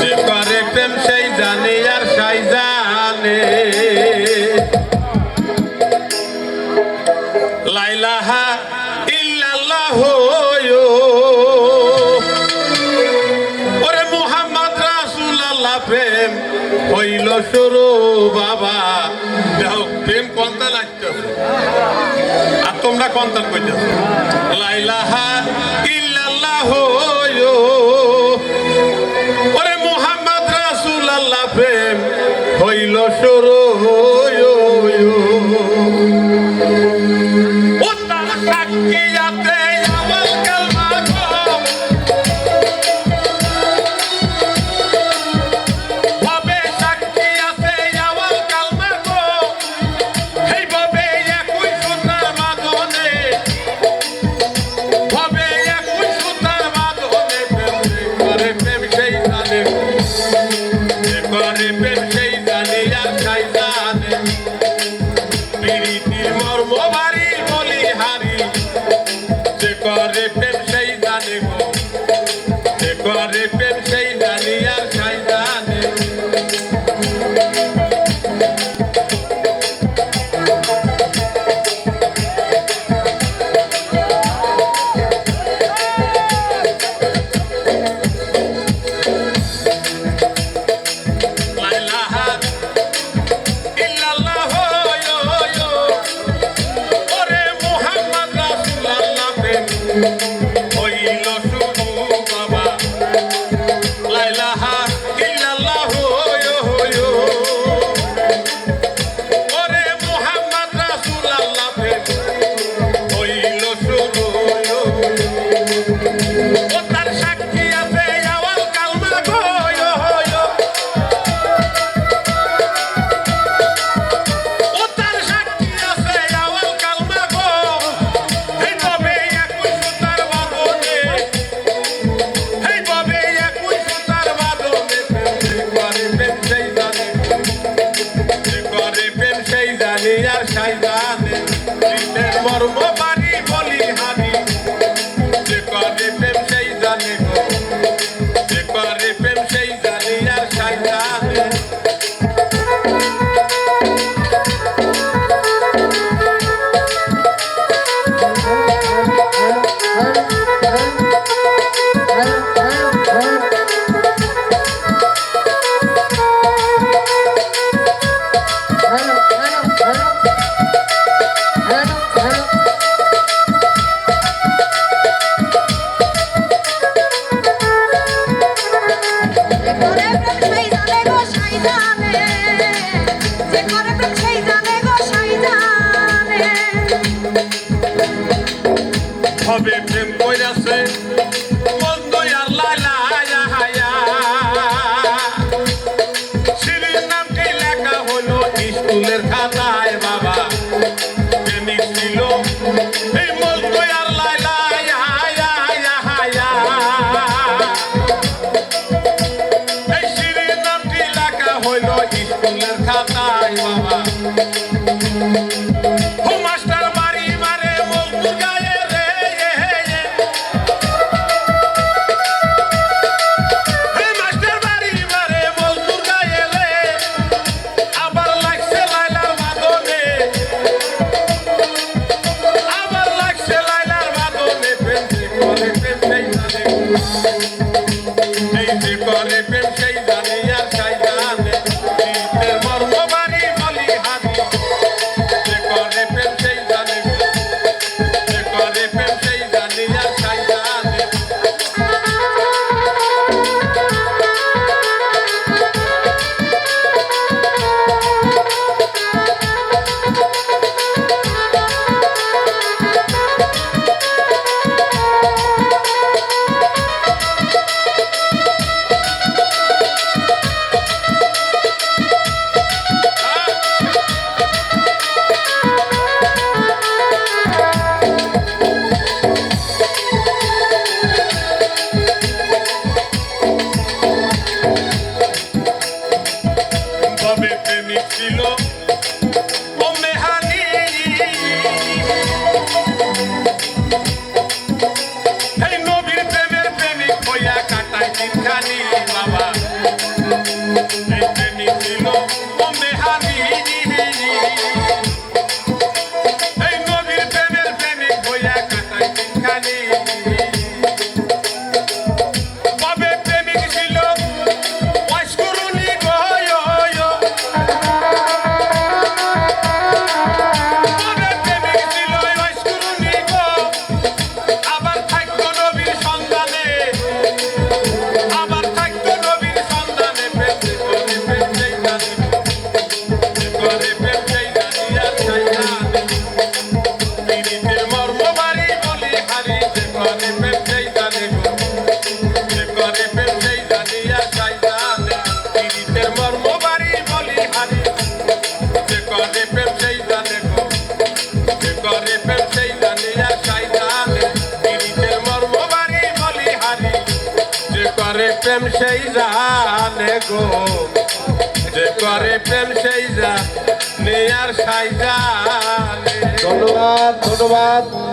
যে করে প্রেম সেই জানে আর সাই জানে। লাইলাহা ইল্লাল্লাহ। ওরে মোহাম্মদ রাসূলুল্লাহ, প্রেম হইল শুরু, বাবা। দেখো প্রেম কোনটা লাগতে আর তোমরা কোনটা কইতেছো লাইলাহা ইল্লাল্লাহ। yo, yo, yo. সাইডানে মর্ম হবে আর লাইলা হায়া হায়া। সিঁড়ির নামটি লেখা হলো বাবা। প্রেমিক ছিল এই বন্ধু আর লাইলা হায়া হায়া এই সিঁড়ির নামটি লেখা হলো স্কুলের করে প্রেম সেই জানে গো। যে করে প্রেম সেই জানে আর সাই জানে। ধন্যবাদ ধন্যবাদ।